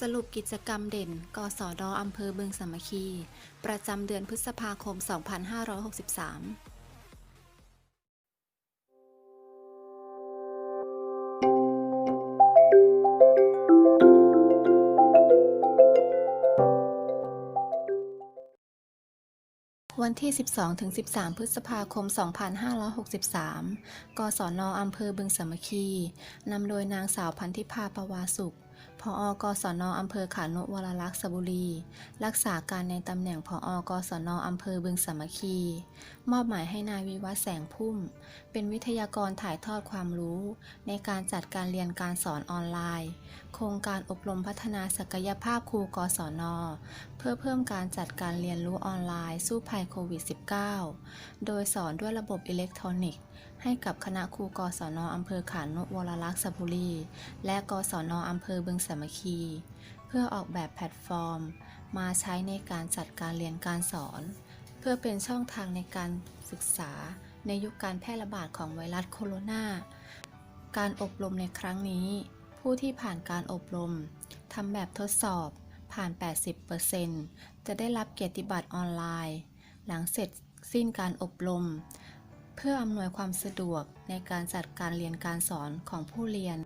สรุปกิจกรรมเด่น กสดอำเภอบึงสามัคคี ประจำเดือนพฤษภาคม 2563วันที่ 12-13 พฤษภาคม 2563 กศนออำเภอบึงสามัคคี นำโดยนางสาวพันธิพาประวาสุข ผอ กศนอำเภอขานุวรลักษ์สบุรี รักษาการในตำแหน่งผอ กศนอำเภอบึงสามัคคี มอบหมายให้นายวิวัฒน์แสงพุ่ม เป็นวิทยากรถ่ายทอดความรู้ ในการจัดการเรียนการสอนออนไลน์ โครงการอบรมพัฒนาศักยภาพครูกศน เพื่อเพิ่มการจัดการเรียนรู้ออนไลน์สู้ภัยโควิด -19 โดยสอนด้วยระบบอิเล็กทรอนิกส์ให้กับคณะครูกศนอำเภอขานุวรลักษ์สบุรี และกศนอำเภอบึงสามัคคี เพื่อออกแบบแพลตฟอร์ม มาใช้ในการจัดการเรียนการสอน เพื่อเป็นช่องทางในการศึกษาในยุคการแพร่ระบาดของไวรัสโคโรนา การอบรมในครั้งนี้ ผู้ที่ผ่านการอบรมทำแบบทดสอบผ่าน 80%จะได้รับเกียรติบัตรออนไลน์ หลังเสร็จสิ้นการอบรม เพื่ออำนวยความสะดวกในการจัดการเรียนการสอนของผู้เรียน